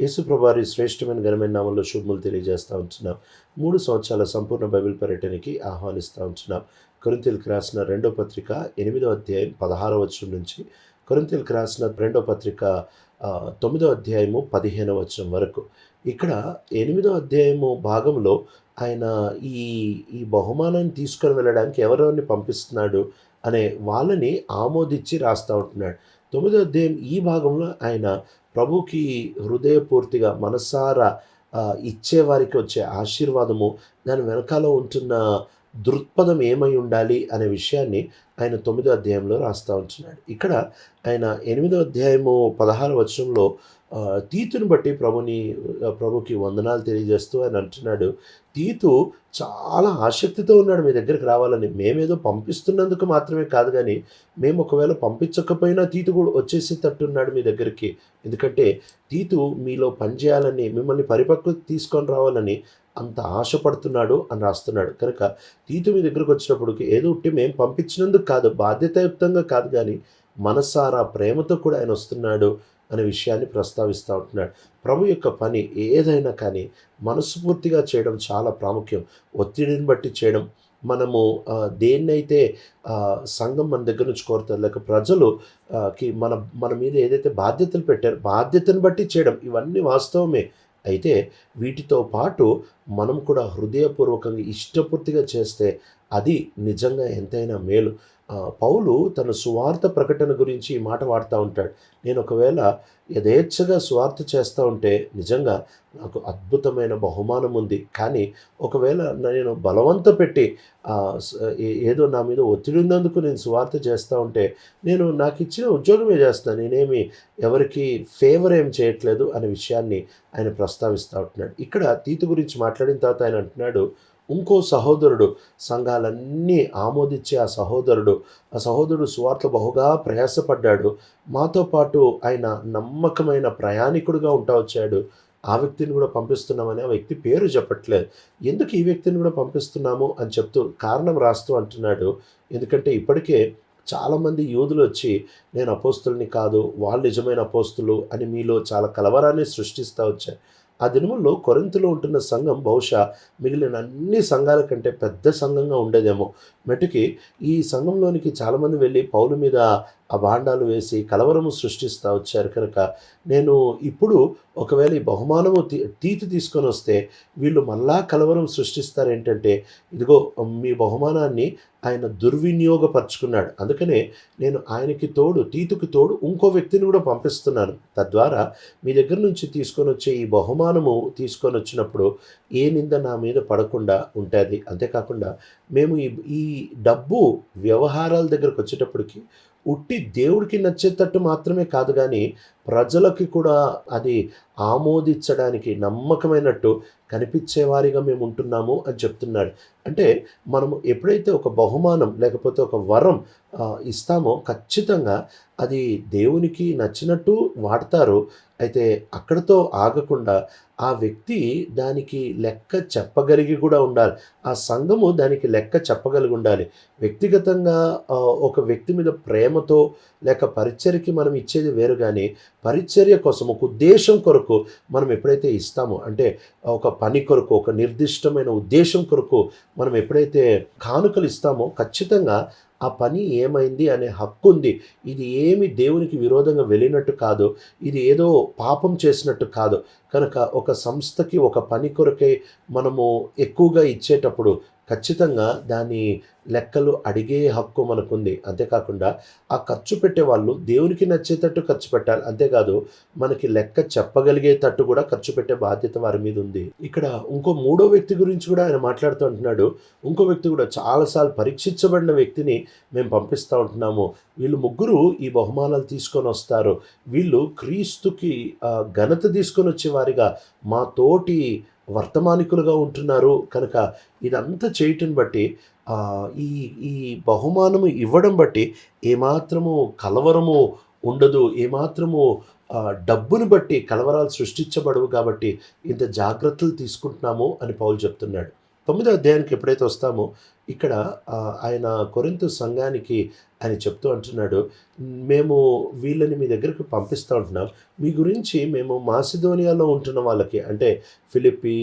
యేసుప్రభారి శ్రేష్టమైన ఘనమైన నామంలో శుభములు తెలియజేస్తూ ఉంటున్నాం. మూడు సంవత్సరాల సంపూర్ణ బైబిల్ పర్యటనకి ఆహ్వానిస్తూ ఉంటున్నాం. కొరింతలకు రాసిన రెండో పత్రిక ఎనిమిదో అధ్యాయం పదహారో వచనం నుంచి కొరింతలకు రాసిన రెండో పత్రిక తొమ్మిదో అధ్యాయము పదిహేనో వచనం వరకు. ఇక్కడ ఎనిమిదో అధ్యాయము భాగంలో ఆయన ఈ ఈ బహుమానాన్ని తీసుకొని వెళ్ళడానికి ఎవరెవరిని పంపిస్తున్నాడు అనే వాళ్ళని ఆమోదించి రాస్తూ ఉంటున్నాడు. తొమ్మిదో అధ్యాయం ఈ భాగంలో ఆయన ప్రభుకి హృదయపూర్తిగా మనసారా ఆ, ఇచ్చేవారికి వచ్చే ఆశీర్వాదము దాని వెనకాల ఉంటున్న దృక్పథం ఏమై ఉండాలి అనే విషయాన్ని ఆయన తొమ్మిదో అధ్యాయంలో రాస్తూ ఉంటున్నాడు. ఇక్కడ ఆయన ఎనిమిదో అధ్యాయము పదహారు వచనంలో తీతుని బట్టి ప్రభుని ప్రభుకి వందనాలు తెలియజేస్తూ ఆయన అంటున్నాడు తీతు చాలా ఆసక్తితో ఉన్నాడు మీ దగ్గరికి రావాలని. మేమేదో పంపిస్తున్నందుకు మాత్రమే కాదు కానీ మేము ఒకవేళ పంపించకపోయినా తీతు కూడా వచ్చేసేటట్టున్నాడు మీ దగ్గరికి. ఎందుకంటే తీతు మీలో పనిచేయాలని మిమ్మల్ని పరిపక్వత తీసుకొని రావాలని అంత ఆశపడుతున్నాడు అని రాస్తున్నాడు. కనుక తీతు మీ దగ్గరకు వచ్చినప్పటికి ఏదో ఉట్టి మేము పంపించినందుకు కాదు బాధ్యతాయుక్తంగా కాదు కానీ మనసారా ప్రేమతో కూడా ఆయన వస్తున్నాడు. అనే విషయాన్ని ప్రస్తావిస్తూ ఉంటున్నాడు. ప్రభు యొక్క పని ఏదైనా కానీ మనస్ఫూర్తిగా చేయడం చాలా ప్రాముఖ్యం. ఒత్తిడిని బట్టి చేయడం. మనము దేన్నైతే సంఘం మన దగ్గర నుంచి కోరుతారు లేక ప్రజలు కి మన మన మీద ఏదైతే బాధ్యతలు పెట్టారో బాధ్యతను బట్టి చేయడం ఇవన్నీ వాస్తవమే. అయితే వీటితో పాటు మనం కూడా హృదయపూర్వకంగా ఇష్టపూర్తిగా చేస్తే అది నిజంగా ఎంతైనా మేలు. పౌలు తన సువార్త ప్రకటన గురించి ఈ మాట వాడుతూ ఉంటాడు. నేను ఒకవేళ యథేచ్ఛగా స్వార్థ చేస్తూ ఉంటే నిజంగా నాకు అద్భుతమైన బహుమానం ఉంది. కానీ ఒకవేళ నేను బలవంత పెట్టి ఏదో నా మీద ఒత్తిడి ఉన్నందుకు నేను సువార్త చేస్తూ ఉంటే నేను నాకు ఇచ్చిన ఉద్యోగమే చేస్తాను నేనేమి ఎవరికి ఫేవర్ ఏం చేయట్లేదు అనే విషయాన్ని ఆయన ప్రస్తావిస్తూ ఉంటున్నాడు. ఇక్కడ తీతు గురించి మాట్లాడిన తర్వాత ఆయన అంటున్నాడు ఇంకో సహోదరుడు సంఘాలన్నీ ఆమోదించే ఆ సహోదరుడు. ఆ సహోదరుడు సువార్త బహుగా ప్రయాసపడ్డాడు. మాతో పాటు ఆయన నమ్మకమైన ప్రయాణికుడుగా ఉంటా వచ్చాడు. ఆ వ్యక్తిని కూడా పంపిస్తున్నామని ఆ వ్యక్తి పేరు చెప్పట్లేదు. ఎందుకు ఈ వ్యక్తిని కూడా పంపిస్తున్నాము అని చెప్తూ కారణం రాస్తూ అంటున్నాడు. ఎందుకంటే ఇప్పటికే చాలామంది యూదులు వచ్చి నేను అపోస్తుల్ని కాదు వాళ్ళు నిజమైన అపోస్తులు అని మీలో చాలా కలవరాన్ని సృష్టిస్తూ వచ్చారు. ఆ దినముల్లో కొరింతలో ఉంటున్న సంఘం బహుశా మిగిలిన అన్ని సంఘాల కంటే పెద్ద సంఘంగా ఉండేదేమో. మెటుకి ఈ సంఘంలోనికి చాలామంది వెళ్ళి పౌలు మీద ఆ భాండాలు వేసి కలవరము సృష్టిస్తూ వచ్చారు కనుక నేను ఇప్పుడు ఒకవేళ ఈ బహుమానము తీ తీతి తీసుకొని వస్తే వీళ్ళు మళ్ళా కలవరం సృష్టిస్తారు ఏంటంటే ఇదిగో మీ బహుమానాన్ని ఆయన దుర్వినియోగపరుచుకున్నాడు. అందుకనే నేను ఆయనకి తోడు తీతుకి తోడు ఇంకో వ్యక్తిని కూడా పంపిస్తున్నాను. తద్వారా మీ దగ్గర నుంచి తీసుకొని వచ్చే ఈ బహుమానము తీసుకొని వచ్చినప్పుడు ఏ నింద నా మీద పడకుండా ఉంటుంది. అంతేకాకుండా మేము ఈ ఈ డబ్బు వ్యవహారాల దగ్గరకు వచ్చేటప్పటికి ఉట్టి దేవుడికి నచ్చేటట్టు మాత్రమే కాదు కానీ ప్రజలకి కూడా అది ఆమోదించడానికి నమ్మకమైనట్టు కనిపించేవారిగా మేము ఉంటున్నాము అని చెప్తున్నాడు. అంటే మనము ఎప్పుడైతే ఒక బహుమానం లేకపోతే ఒక వరం ఇస్తామో ఖచ్చితంగా అది దేవునికి నచ్చినట్టు వాడతారు. అయితే అక్కడతో ఆగకుండా ఆ వ్యక్తి దానికి లెక్క చెప్పగలిగి కూడా ఉండాలి. ఆ సంఘము దానికి లెక్క చెప్పగలిగి ఉండాలి. వ్యక్తిగతంగా ఒక వ్యక్తి మీద ప్రేమతో లేక పరిచర్యకి మనం ఇచ్చేది వేరు కానీ పరిచర్య కోసం ఒక ఉద్దేశం కొరకు మనం ఎప్పుడైతే ఇస్తామో అంటే ఒక పని కొరకు ఒక నిర్దిష్టమైన ఉద్దేశం కొరకు మనం ఎప్పుడైతే కానుకలు ఇస్తామో ఖచ్చితంగా ఆ పని ఏమైంది అనే హక్కు ఉంది ఇది ఏమి దేవునికి విరోధంగా వెళ్ళినట్టు కాదు. ఇది ఏదో పాపం చేసినట్టు కాదు. కనుక ఒక సంస్థకి ఒక పని కొరకే మనము ఎక్కువగా ఇచ్చేటప్పుడు ఖచ్చితంగా దాని లెక్కలు అడిగే హక్కు మనకుంది. అంతేకాకుండా ఆ ఖర్చు పెట్టే వాళ్ళు దేవునికి నచ్చేటట్టు ఖర్చు పెట్టాలి. అంతేకాదు మనకి లెక్క చెప్పగలిగేటట్టు కూడా ఖర్చు పెట్టే బాధ్యత వారి మీద ఉంది. ఇక్కడ ఇంకో మూడో వ్యక్తి గురించి కూడా ఆయన మాట్లాడుతూ ఉంటున్నాడు. ఇంకో వ్యక్తి కూడా చాలాసార్లు పరీక్షించబడిన వ్యక్తిని మేము పంపిస్తూ ఉంటున్నాము. వీళ్ళు ముగ్గురు ఈ బహుమానాలు తీసుకొని వస్తారు. వీళ్ళు క్రీస్తుకి ఘనత తీసుకొని వచ్చేవారిగా మా తోటి వర్తమానికులుగా ఉంటున్నారు. కనుక ఇదంతా చేయటం బట్టి ఈ ఈ బహుమానము ఇవ్వడం బట్టి ఏమాత్రము కలవరము ఉండదు ఏమాత్రము ఆ, డబ్బును బట్టి కలవరాలు సృష్టించబడవు కాబట్టి ఇంత జాగ్రత్తలు తీసుకుంటున్నాము అని పౌలు చెప్తున్నాడు. తొమ్మిదో అధ్యాయానికి ఎప్పుడైతే వస్తామో ఇక్కడ ఆయన కొరింత సంఘానికి ఆయన చెప్తూ అంటున్నాడు మేము వీళ్ళని మీ దగ్గరకు పంపిస్తూ ఉంటున్నాం. మీ గురించి మేము మాసిదోనియాలో ఉంటున్న వాళ్ళకి అంటే ఫిలిప్పి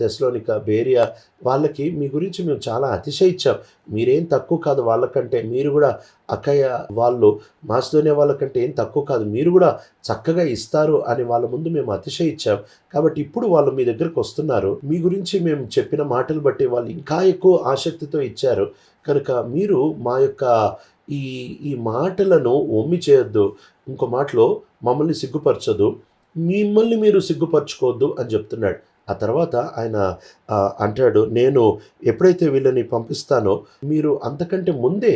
తెస్లోనిక బేరియా వాళ్ళకి మీ గురించి మేము చాలా అతిశయించాం. మీరేం తక్కువ కాదు వాళ్ళకంటే మీరు కూడా అక్కయ్య వాళ్ళు మాసిదోనియా వాళ్ళకంటే ఏం తక్కువ కాదు మీరు కూడా చక్కగా ఇస్తారు అని వాళ్ళ ముందు మేము అతిశయించాం. కాబట్టి ఇప్పుడు వాళ్ళు మీ దగ్గరకు వస్తున్నారు. మీ గురించి మేము చెప్పిన మాటలు బట్టి వాళ్ళు ఇంకా ఎక్కువ ఆసక్తితో ఇచ్చారు. కనుక మీరు మా యొక్క ఈ ఈ మాటలను ఒమ్మి చేయొద్దు. ఇంకో మాటలో మమ్మల్ని సిగ్గుపరచదు మిమ్మల్ని మీరు సిగ్గుపరచుకోవద్దు అని చెప్తున్నాడు. ఆ తర్వాత ఆయన అంటాడు నేను ఎప్పుడైతే వీళ్ళని పంపిస్తానో మీరు అంతకంటే ముందే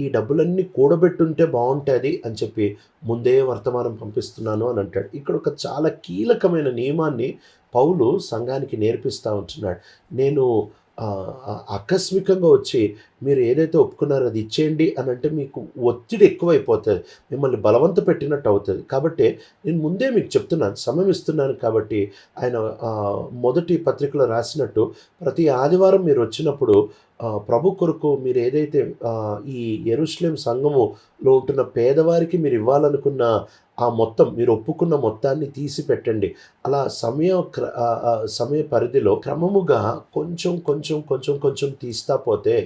ఈ డబ్బులన్నీ కూడబెట్టుంటే బాగుంటుంది అని చెప్పి ముందే వర్తమానం పంపిస్తున్నాను అని అంటాడు. ఇక్కడ ఒక చాలా కీలకమైన నియమాన్ని పౌలు సంఘానికి నేర్పిస్తూ ఉంటున్నాడు. నేను ఆకస్మికంగా వచ్చి మీరు ఏదైతే ఒప్పుకున్నారో అది ఇచ్చేయండి అని అంటే మీకు ఒత్తిడి ఎక్కువైపోతుంది. మిమ్మల్ని బలవంత పెట్టినట్టు అవుతుంది. కాబట్టి నేను ముందే మీకు చెప్తున్నాను సమయం ఇస్తున్నాను కాబట్టి ఆయన మొదటి పత్రికలో రాసినట్టు ప్రతి ఆదివారం మీరు వచ్చినప్పుడు ప్రభు కొరకు మీరు ఏదైతే ఈ ఎరుస్లేం సంఘములో ఉంటున్న పేదవారికి మీరు ఇవ్వాలనుకున్న ఆ మొత్తం మీరు ఒప్పుకున్న మొత్తాన్ని తీసి పెట్టండి అలా సమయ క్ర- సమయ పరిధిలో క్రమముగా కొంచెం కొంచెం కొంచెం కొంచెం తీస్తా పోతే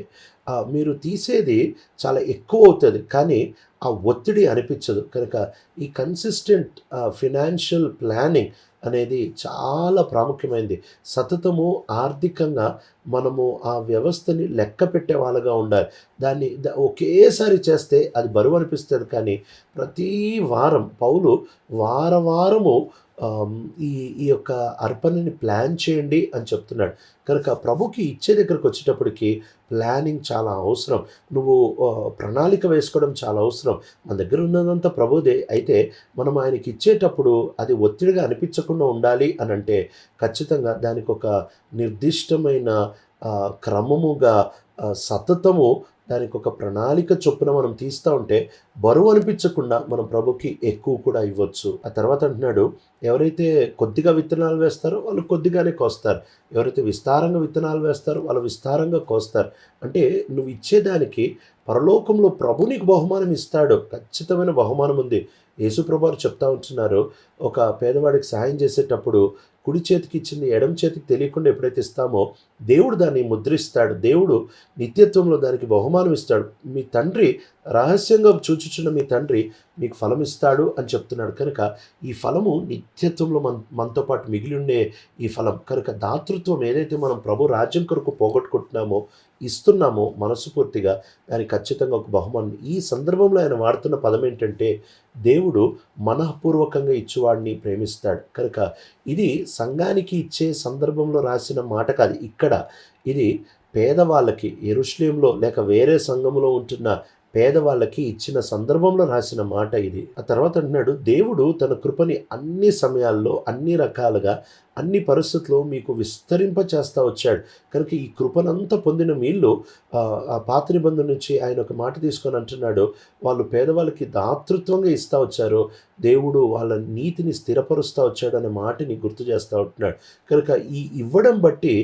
మీరు తీసేది చాలా ఎక్కువ అవుతుంది. కానీ ఆ ఒత్తిడి అనిపించదు. కనుక ఈ కన్సిస్టెంట్ ఫినాన్షియల్ ప్లానింగ్ అనేది చాలా ప్రాముఖ్యమైనది సతతము ఆర్థికంగా మనము ఆ వ్యవస్థని లెక్క పెట్టే వాళ్ళగా ఉండాలి. దాన్ని ఒకేసారి చేస్తే అది బరువు అనిపిస్తుంది కానీ ప్రతి వారం పౌలు వార వారము ఈ ఈ యొక్క అర్పణని ప్లాన్ చేయండి అని చెప్తున్నాడు. కనుక ప్రభుకి ఇచ్చే దగ్గరకు వచ్చేటప్పటికి ప్లానింగ్ చాలా అవసరం. నువ్వు ప్రణాళిక వేసుకోవడం చాలా అవసరం. మన దగ్గర ఉన్నదంతా ప్రభుదే. అయితే మనం ఆయనకి ఇచ్చేటప్పుడు అది ఒత్తిడిగా అనిపించకుండా ఉండాలి అని అంటే ఖచ్చితంగా దానికి ఒక నిర్దిష్టమైన క్రమముగా సతతము దానికి ఒక ప్రణాళిక చొప్పున మనం తీస్తూ ఉంటే బరువు అనిపించకుండా మనం ప్రభుకి ఎక్కువ కూడా ఇవ్వచ్చు. ఆ తర్వాత అంటున్నాడు ఎవరైతే కొద్దిగా విత్తనాలు వేస్తారో వాళ్ళు కొద్దిగానే కోస్తారు. ఎవరైతే విస్తారంగా విత్తనాలు వేస్తారో వాళ్ళు విస్తారంగా కోస్తారు. అంటే నువ్వు ఇచ్చేదానికి పరలోకంలో ప్రభు నీకు బహుమానం ఇస్తాడు. ఖచ్చితమైన బహుమానం ఉంది. యేసుప్రభారు చెప్తా ఉంటున్నారు ఒక పేదవాడికి సహాయం చేసేటప్పుడు కుడి చేతికి ఇచ్చింది ఎడం చేతికి తెలియకుండా ఎప్పుడైతే ఇస్తామో దేవుడు దాన్ని ముద్రిస్తాడు. దేవుడు నిత్యత్వంలో దానికి బహుమానం ఇస్తాడు మీ తండ్రి రహస్యంగా చూచుచున్న మీ తండ్రి మీకు ఫలం ఇస్తాడు అని చెప్తున్నాడు. కనుక ఈ ఫలము నిత్యత్వంలో మన మనతో పాటు మిగిలి ఉండే ఈ ఫలం. కనుక దాతృత్వం ఏదైతే మనం ప్రభు రాజ్యం కొరకు పోగొట్టుకుంటున్నామో ఇస్తున్నామో మనస్ఫూర్తిగా దానికి ఖచ్చితంగా ఒక బహుమానం. ఈ సందర్భంలో ఆయన వాడుతున్న పదం ఏంటంటే దేవుడు మనఃపూర్వకంగా ఇచ్చేవాడిని ప్రేమిస్తాడు. కనుక ఇది సంఘానికి ఇచ్చే సందర్భంలో రాసిన మాట కాదు. ఇక్కడ ఇది పేదవాళ్ళకి ఎరుశ్లేంలో లేక వేరే సంఘంలో ఉంటున్న పేదవాళ్ళకి ఇచ్చిన సందర్భంలో రాసిన మాట ఇది. ఆ తర్వాత అంటున్నాడు దేవుడు తన కృపని అన్ని సమయాల్లో అన్ని రకాలుగా అన్ని పరిస్థితుల్లో మీకు విస్తరింప చేస్తూ వచ్చాడు. కనుక ఈ కృపనంతా పొందిన మీళ్ళు ఆ, పాత నిబంధన నుంచి ఆయన ఒక మాట తీసుకొని అంటున్నాడు వాళ్ళు పేదవాళ్ళకి దాతృత్వంగా ఇస్తూ వచ్చారు దేవుడు వాళ్ళ నీతిని స్థిరపరుస్తూ వచ్చాడు అనే మాటని గుర్తు చేస్తూ ఉంటున్నాడు. కనుక ఈ ఇవ్వడం బట్టి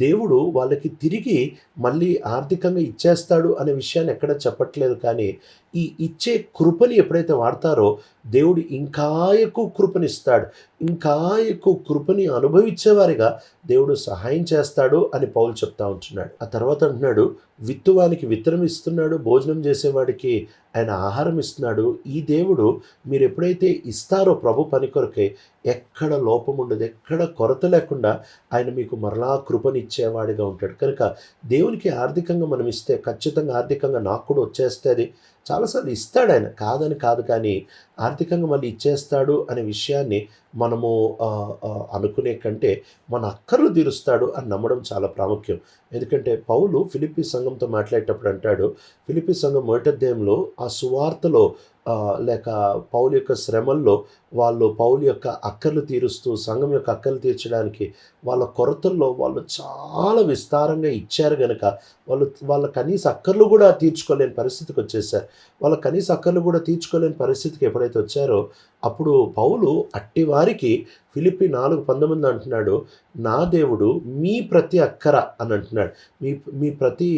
దేవుడు వాళ్ళకి తిరిగి మళ్ళీ ఆర్థికంగా ఇచ్చేస్తాడు అనే విషయాన్ని ఎక్కడ చెప్పట్లేదు కానీ ఈ ఇచ్చే కృపని ఎప్పుడైతే వాడతారో దేవుడు ఇంకా ఎక్కువ కృపనిస్తాడు. ఇంకా ఎక్కువ కృపని అనుభవించేవారిగా దేవుడు సహాయం చేస్తాడు అని పౌలు చెప్తా ఉంటున్నాడు. ఆ తర్వాత అంటున్నాడు విత్తువానికి విత్తనం ఇస్తున్నాడు భోజనం చేసేవాడికి ఆయన ఆహారం ఇస్తున్నాడు. ఈ దేవుడు మీరు ఎప్పుడైతే ఇస్తారో ప్రభు పని కొరకే ఎక్కడ లోపం ఉండదు ఎక్కడ కొరత లేకుండా ఆయన మీకు మరలా కృపనిచ్చేవాడిగా ఉంటాడు. కనుక దేవునికి ఆర్థికంగా మనం ఇస్తే ఖచ్చితంగా ఆర్థికంగా నాకు కూడా వచ్చేస్తుంది. చాలాసార్లు ఇస్తాడు ఆయన కాదని కాదు కానీ ఆర్థికంగా మళ్ళీ ఇచ్చేస్తాడు అనే విషయాన్ని మనము అనుకునే కంటే మన అక్కర్లు తీరుస్తాడు అని నమ్మడం చాలా ప్రాముఖ్యం. ఎందుకంటే పౌలు ఫిలిప్పి సంఘంతో మాట్లాడేటప్పుడు అంటాడు ఫిలిపీ సంఘం మొదటి అధ్యాయంలో ఆ సువార్తలో లేక పౌలు యొక్క శ్రమల్లో వాళ్ళు పౌలు యొక్క అక్కర్లు తీరుస్తూ సంఘం యొక్క అక్కర్లు తీర్చడానికి వాళ్ళ కొరతల్లో వాళ్ళు చాలా విస్తారంగా ఇచ్చారు గనక వాళ్ళు వాళ్ళ కనీస అక్కర్లు కూడా తీర్చుకోలేని పరిస్థితికి వచ్చేసారు. వాళ్ళ కనీస అక్కర్లు కూడా తీర్చుకోలేని పరిస్థితికి ఎప్పుడైతే వచ్చారో అప్పుడు పౌలు అట్టి వారికి ఫిలిపి నాలుగు పంతొమ్మిది అంటున్నాడు నా దేవుడు మీ ప్రతి అక్కర అని అంటున్నాడు. మీ మీ ప్రతి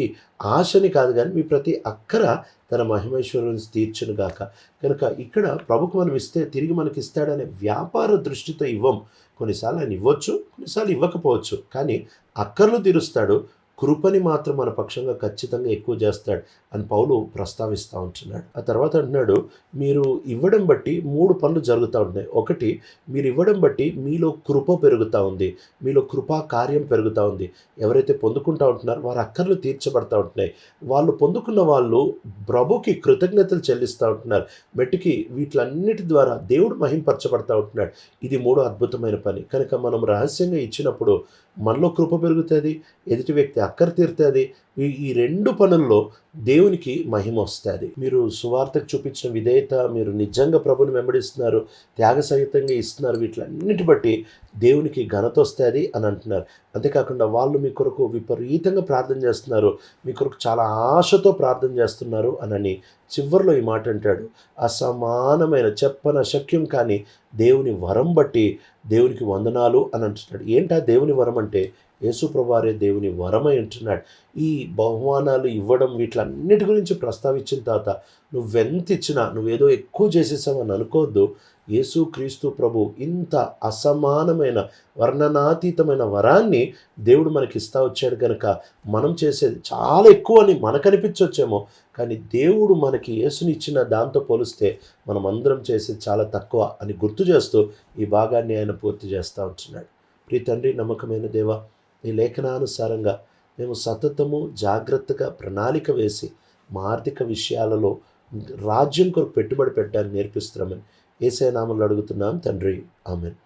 ఆశని కాదు కానీ మీ ప్రతి అక్కర తన మహిమేశ్వరుని తీర్చును గాక. కనుక ఇక్కడ ప్రభుకు మనం ఇస్తే తిరిగి మనకి ఇస్తాడనే వ్యాపార దృష్టితో ఇవ్వం. కొన్నిసార్లు ఆయన ఇవ్వచ్చు కొన్నిసార్లు ఇవ్వకపోవచ్చు. కానీ అక్కర్లు తీరుస్తాడు కృపని మాత్రం మన పక్షంగా ఖచ్చితంగా ఎక్కువ చేస్తాడు అని పౌలు ప్రస్తావిస్తూ ఉంటున్నాడు. ఆ తర్వాత అంటున్నాడు మీరు ఇవ్వడం బట్టి మూడు పనులు జరుగుతూ ఉంటున్నాయి ఒకటి మీరు ఇవ్వడం బట్టి మీలో కృప పెరుగుతూ ఉంది. మీలో కృపా కార్యం పెరుగుతూ ఉంది. ఎవరైతే పొందుకుంటూ ఉంటున్నారో వారి అక్కర్లు తీర్చబడతా ఉంటున్నాయి. వాళ్ళు పొందుకున్న వాళ్ళు ప్రభుకి కృతజ్ఞతలు చెల్లిస్తూ ఉంటున్నారు. మెట్టుకి వీటిలన్నిటి ద్వారా దేవుడు మహింపరచబడతా ఉంటున్నాడు. ఇది మూడో అద్భుతమైన పని. కనుక మనం రహస్యంగా ఇచ్చినప్పుడు మనలో కృప పెరుగుతుంది ఎదుటి వ్యక్తి అక్కర తీరుతుంది. ఈ ఈ రెండు పనుల్లో దేవునికి మహిమ వస్తుంది. మీరు సువార్తకు చూపించిన విధేయత మీరు నిజంగా ప్రభుని వెంబడిస్తున్నారు త్యాగ సహితంగా ఇస్తున్నారు వీటిలన్నిటి బట్టి దేవునికి ఘనత వస్తుంది అని అంటున్నారు. అంతేకాకుండా వాళ్ళు మీ కొరకు విపరీతంగా ప్రార్థన చేస్తున్నారు మీ కొరకు చాలా ఆశతో ప్రార్థన చేస్తున్నారు అనని చివరిలో ఈ మాట అంటాడు. అసమానమైన చెప్పన శక్యం కానీ దేవుని వరం బట్టి దేవునికి వందనాలు అని అంటున్నాడు. ఏంటా దేవుని వరం అంటే? యేసుప్రభారే దేవుని వరమై ఉంటున్నాడు. ఈ బహుమానాలు ఇవ్వడం వీటిలన్నిటి గురించి ప్రస్తావించిన తర్వాత నువ్వెంత ఇచ్చినా నువ్వేదో ఎక్కువ చేసేసావని అనుకోవద్దు. యేసు క్రీస్తు ప్రభు ఇంత అసమానమైన వర్ణనాతీతమైన వరాన్ని దేవుడు మనకి ఇస్తా వచ్చాడు కనుక మనం చేసేది చాలా ఎక్కువ అని మనకనిపించొచ్చేమో. కానీ దేవుడు మనకి యేసుని ఇచ్చిన దాంతో పోలిస్తే మనం అందరం చేసేది చాలా తక్కువ అని గుర్తు చేస్తూ ఈ భాగాన్ని ఆయన పూర్తి చేస్తూ ఉంటున్నాడు. ప్రీ తండ్రి నమ్మకమైన దేవ ఈ లేఖనానుసారంగా మేము సతతము జాగ్రత్తగా ప్రణాళిక వేసి మా ఆర్థిక విషయాలలో రాజ్యం కొరకు పెట్టుబడి పెట్టడానికి నేర్పిస్తున్నామని ఏసే అడుగుతున్నాం. తండ్రి. ఆమెన్.